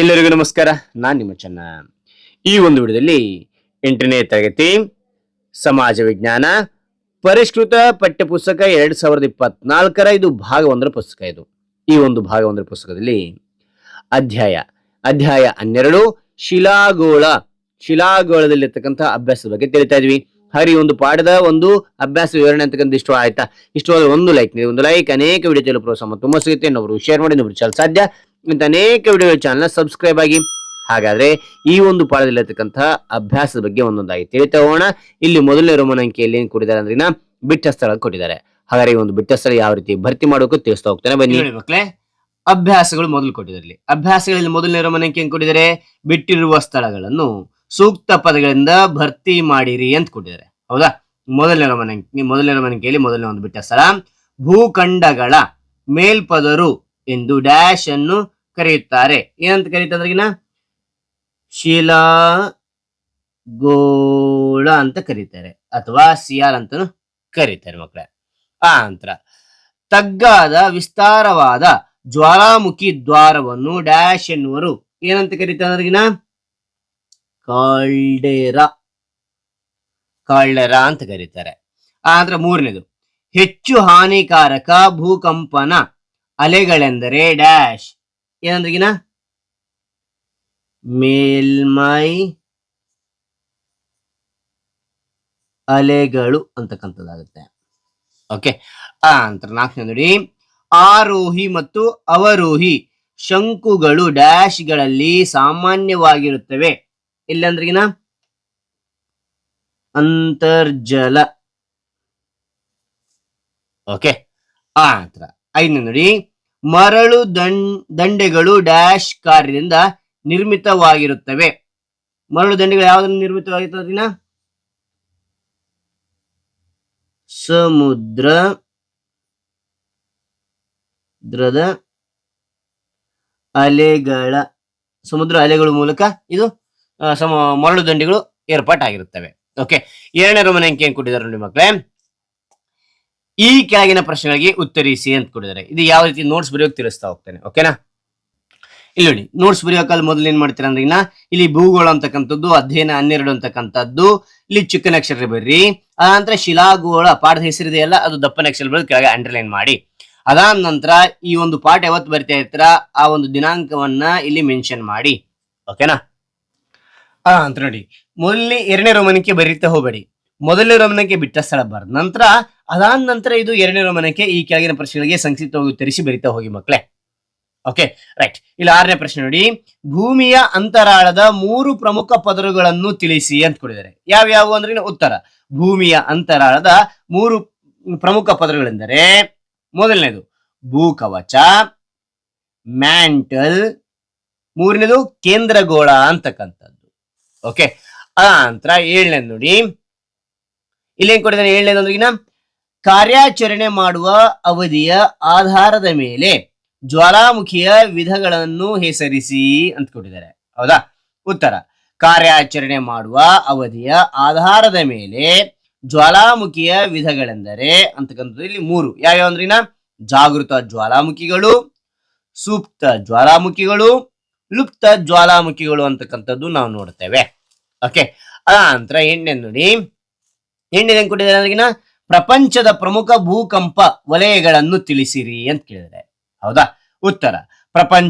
ಎಲ್ಲರಿಗೂ ನಮಸ್ಕಾರ. ನಾನು ನಿಮ್ಮ ಚೆನ್ನ. ಈ ಒಂದು ವಿಡಿಯೋದಲ್ಲಿ ಎಂಟನೇ ತರಗತಿ ಸಮಾಜ ವಿಜ್ಞಾನ ಪರಿಷ್ಕೃತ ಪಠ್ಯಪುಸ್ತಕ ಎರಡು ಸಾವಿರದ ಇಪ್ಪತ್ನಾಲ್ಕರ ಇದು ಭಾಗ ಒಂದರ ಪುಸ್ತಕ ಇದು. ಈ ಒಂದು ಭಾಗ ಒಂದರ ಪುಸ್ತಕದಲ್ಲಿ ಅಧ್ಯಾಯ ಅಧ್ಯಾಯ ಹನ್ನೆರಡು, ಶಿಲಾಗೋಳ. ಶಿಲಾಗೋಳದಲ್ಲಿರ್ತಕ್ಕಂಥ ಅಭ್ಯಾಸದ ಬಗ್ಗೆ ತಿಳಿತಾ ಇದ್ವಿ. ಹಾಗೆ ಒಂದು ಪಾಠದ ಒಂದು ಅಭ್ಯಾಸ ವಿವರಣೆ ಅಂತಕ್ಕಂಥ ಇಷ್ಟು ಆಯ್ತಾ ಇಷ್ಟವಾದ ಒಂದು ಲೈಕ್ ಒಂದು ಲೈಕ್ ಅನೇಕ ವಿಡಿಯೋ ಪ್ರೋತ್ಸಾಹ ತುಂಬ ಸಿಗುತ್ತೆ ಇನ್ನೊಬ್ರು ಶೇರ್ ಮಾಡಿ, ಇನ್ನೊಬ್ರು ಚಾಲ ಸಾಧ್ಯ. ಇಂಥ ಅನೇಕ ವಿಡಿಯೋ ಚಾನಲ್ನ ಸಬ್ಸ್ಕ್ರೈಬ್ ಆಗಿ. ಹಾಗಾದ್ರೆ ಈ ಒಂದು ಪಾಠದಲ್ಲಿರ್ತಕ್ಕಂತಹ ಅಭ್ಯಾಸದ ಬಗ್ಗೆ ಒಂದೊಂದಾಗಿ ತಿಳಿತಾ ಹೋಗೋಣ. ಇಲ್ಲಿ ಮೊದಲನೇ ರೋಮನ್ ಅಂಕಿಯಲ್ಲಿ ಏನ್ ಕೊಟ್ಟಿದ್ದಾರೆ ಅಂದ್ರೆ ಬಿಟ್ಟ ಸ್ಥಳ ಕೊಟ್ಟಿದ್ದಾರೆ. ಹಾಗಾದ್ರೆ ಈ ಒಂದು ಬಿಟ್ಟ ಸ್ಥಳ ಯಾವ ರೀತಿ ಭರ್ತಿ ಮಾಡೋಕೆ ತಿಳಿಸ್ತಾ ಹೋಗ್ತಾನೆ. ಬನ್ನಿ. ಮಕ್ಕಳೇ ಅಭ್ಯಾಸಗಳು ಮೊದಲು ಕೊಟ್ಟಿದ್ದಾರೆ ಅಭ್ಯಾಸಗಳಲ್ಲಿ ಮೊದಲನೇ ರೋಮನ್ ಅಂಕಿ ಏನ್ ಕೊಟ್ಟಿದ್ದಾರೆ? ಬಿಟ್ಟಿರುವ ಸ್ಥಳಗಳನ್ನು ಸೂಕ್ತ ಪದಗಳಿಂದ ಭರ್ತಿ ಮಾಡಿರಿ ಅಂತ ಕೊಟ್ಟಿದ್ದಾರೆ. ಹೌದಾ? ಮೊದಲನೇ ರೋಮನ್ ಅಂಕಿ, ಮೊದಲನೇ ರೋಮನ್ ಅಂಕಿಯಲ್ಲಿ ಮೊದಲನೇ ಒಂದು ಬಿಟ್ಟ ಸ್ಥಳ. ಭೂಖಂಡಗಳ ಮೇಲ್ಪದರು ಎಂದು ಡ್ಯಾಶ್ ಅನ್ನು ಕರೆಯುತ್ತಾರೆ. ಏನಂತ ಕರೀತಾರೆ ಶಿಲಾ, ಗೋಳ ಅಂತ ಕರೀತಾರೆ. ಅಥವಾ ಸಿಯಾಲ್ ಅಂತಾನು ಕರೀತಾರೆ ಮಕ್ಕಳೇ. ಆ ನಂತರ, ತಗ್ಗಾದ ವಿಸ್ತಾರವಾದ ಜ್ವಾಲಾಮುಖಿ ದ್ವಾರವನ್ನು ಡ್ಯಾಶ್ ಎನ್ನುವರು ಏನಂತ ಕರೀತಾರಗಿನ ಕಾಲ್ಡೇರ ಕಾಲ್ಡೆರ ಅಂತ ಕರೀತಾರೆ. ಆ ನಂತರ ಮೂರನೇದು, ಹೆಚ್ಚು ಹಾನಿಕಾರಕ ಭೂಕಂಪನ ಅಲೆಗಳೆಂದರೆ ಡ್ಯಾಶ್. ಏನಂದ್ರಿಗಿನ ಮೇಲ್ಮೈ ಅಲೆಗಳು ಅಂತಕ್ಕಂಥದ್ದಾಗುತ್ತೆ. ಓಕೆ ಆ ನಂತರ ನಾಲ್ಕನೇ ನೋಡಿ. ಆರೋಹಿ ಮತ್ತು ಅವರೋಹಿ ಶಂಕುಗಳು ಡ್ಯಾಶ್ಗಳಲ್ಲಿ ಸಾಮಾನ್ಯವಾಗಿರುತ್ತವೆ. ಇಲ್ಲಂದ್ರಿಗಿನ? ಅಂತರ್ಜಲ. ಓಕೆ ಆ ನಂತರ ಐದನೇ ನೋಡಿ. ಮರಳು ದಂಡ್, ದಂಡೆಗಳು ಡ್ಯಾಶ್ ಕಾರ್ಯದಿಂದ ನಿರ್ಮಿತವಾಗಿರುತ್ತವೆ. ಮರಳು ದಂಡೆಗಳು ಯಾವುದರಿಂದ ನಿರ್ಮಿತವಾಗಿರ್ತದೆ ದಿನ? ಸಮುದ್ರ, ದ್ರದ ಅಲೆಗಳ, ಸಮುದ್ರ ಅಲೆಗಳ ಮೂಲಕ ಇದು ಸಮ, ಮರಳು ದಂಡೆಗಳು ಏರ್ಪಾಟಾಗಿರುತ್ತವೆ. ಓಕೆ ಎರಡನೇ ರೋಮನ್ ಅಂಕಿ ಏನ್ ಕೊಟ್ಟಿದ್ದಾರೆ ನೋಡಿ ಮಕ್ಕಳೇ. ಈ ಕೆಳಗಿನ ಪ್ರಶ್ನೆಗಳಿಗೆ ಉತ್ತರಿಸಿ ಅಂತ ಕೊಟ್ಟಿದ್ದಾರೆ. ಇದು ಯಾವ ರೀತಿ ನೋಟ್ಸ್ ಬರೆಯೋಕೆ ತಿಳಿಸ್ತಾ ಹೋಗ್ತೇನೆ ಓಕೆನಾ ಇಲ್ಲಿ ನೋಡಿ ನೋಟ್ಸ್ ಬರೆಯೋಕಾಲ ಮೊದಲು ಏನ್ ಮಾಡ್ತೀರಾ ಅಂದ್ರೆ ಇಲ್ಲಿ ಭೂಗೋಳ ಅಂತಕ್ಕಂಥದ್ದು, ಅಧ್ಯಯನ ಹನ್ನೆರಡು ಅಂತಕ್ಕಂಥದ್ದು, ಇಲ್ಲಿ ಚಿಕ್ಕ ಅಕ್ಷರ ಬರ್ರಿ ಆ ನಂತರ ಶಿಲಾಗೋಳ, ಪಾಠದ ಹೆಸರಿದೆಯಲ್ಲ ಅದು ದಪ್ಪ ಅಕ್ಷರ ಬರೆದು ಕೆಳಗೆ ಅಂಡರ್ಲೈನ್ ಮಾಡಿ. ಅದಾದ ನಂತರ ಈ ಒಂದು ಪಾಠ ಯಾವತ್ತು ಬರ್ತಾ ಇರ್ತೀರ, ಆ ಒಂದು ದಿನಾಂಕವನ್ನ ಇಲ್ಲಿ ಮೆನ್ಷನ್ ಮಾಡಿ ಓಕೆನಾ ಅಂತ ನೋಡಿ, ಮೊದಲನೇ ಎರಡನೇ ರೋಮನಕ್ಕೆ ಬರೀತಾ ಹೋಗಬೇಡಿ. ಮೊದಲನೇ ರೋಮನಕ್ಕೆ ಬಿಟ್ಟ ಸ್ಥಳ ಬರೆದ, ನಂತರ ಅದಾದ ನಂತರ ಇದು ಎರಡನೇ ರೋಮನಕ್ಕೆ ಈ ಕೆಳಗಿನ ಪ್ರಶ್ನೆಗಳಿಗೆ ಸಂಕ್ಷಿಪ್ತವಾಗಿ ಉತ್ತರಿಸಿ ಬರಿತಾ ಹೋಗಿ ಮಕ್ಕಳೇ ಓಕೆ ರೈಟ್ ಇಲ್ಲಿ ಆರನೇ ಪ್ರಶ್ನೆ ನೋಡಿ. ಭೂಮಿಯ ಅಂತರಾಳದ ಮೂರು ಪ್ರಮುಖ ಪದರುಗಳನ್ನು ತಿಳಿಸಿ ಅಂತ ಕೊಡಿದ್ದಾರೆ ಯಾವ್ಯಾವು ಅಂದ್ರೆ ಉತ್ತರ. ಭೂಮಿಯ ಅಂತರಾಳದ ಮೂರು ಪ್ರಮುಖ ಪದರುಗಳೆಂದರೆ ಮೊದಲನೇದು ಭೂಕವಚ, ಮ್ಯಾಂಟಲ್, ಮೂರನೇದು ಕೇಂದ್ರಗೋಳ ಅಂತಕ್ಕಂಥದ್ದು. ಓಕೆ ಆ ನಂತರ ಏಳನೇದು ನೋಡಿ. ಇಲ್ಲೇನ್ ಕೊಟ್ಟಿದ್ದಾನೆ ಏಳನೇದು ಅಂದ್ರಿಗಿನ ಕಾರ್ಯಾಚರಣೆ ಮಾಡುವ ಅವಧಿಯ ಆಧಾರದ ಮೇಲೆ ಜ್ವಾಲಾಮುಖಿಯ ವಿಧಗಳನ್ನು ಹೆಸರಿಸಿ ಅಂತ ಕೊಟ್ಟಿದ್ದಾರೆ ಹೌದಾ? ಉತ್ತರ. ಕಾರ್ಯಾಚರಣೆ ಮಾಡುವ ಅವಧಿಯ ಆಧಾರದ ಮೇಲೆ ಜ್ವಾಲಾಮುಖಿಯ ವಿಧಗಳೆಂದರೆ ಅಂತಕ್ಕಂಥದ್ದು ಇಲ್ಲಿ ಮೂರು. ಯಾವ್ಯಾವ ಅಂದ್ರಿನ? ಜಾಗೃತ ಜ್ವಾಲಾಮುಖಿಗಳು ಸೂಕ್ತ ಜ್ವಾಲಾಮುಖಿಗಳು, ಲುಪ್ತ ಜ್ವಾಲಾಮುಖಿಗಳು ಅಂತಕ್ಕಂಥದ್ದು ನಾವು ನೋಡ್ತೇವೆ. ಓಕೆ. ಅದ ನಂತರ ಎಣ್ಣೆ ನೋಡಿ ಹೆಂಗ್ ಕೊಟ್ಟಿದ್ದಾರೆ ಅಂದ್ರಿಗಿನ ಪ್ರಪಂಚದ ಪ್ರಮುಖ ಭೂಕಂಪ ವಲಯಗಳನ್ನು ತಿಳಿಸಿರಿ ಅಂತ ಕೇಳಿದೆ. ಹೌದಾ? ಉತ್ತರ. ಪ್ರಪಂಚ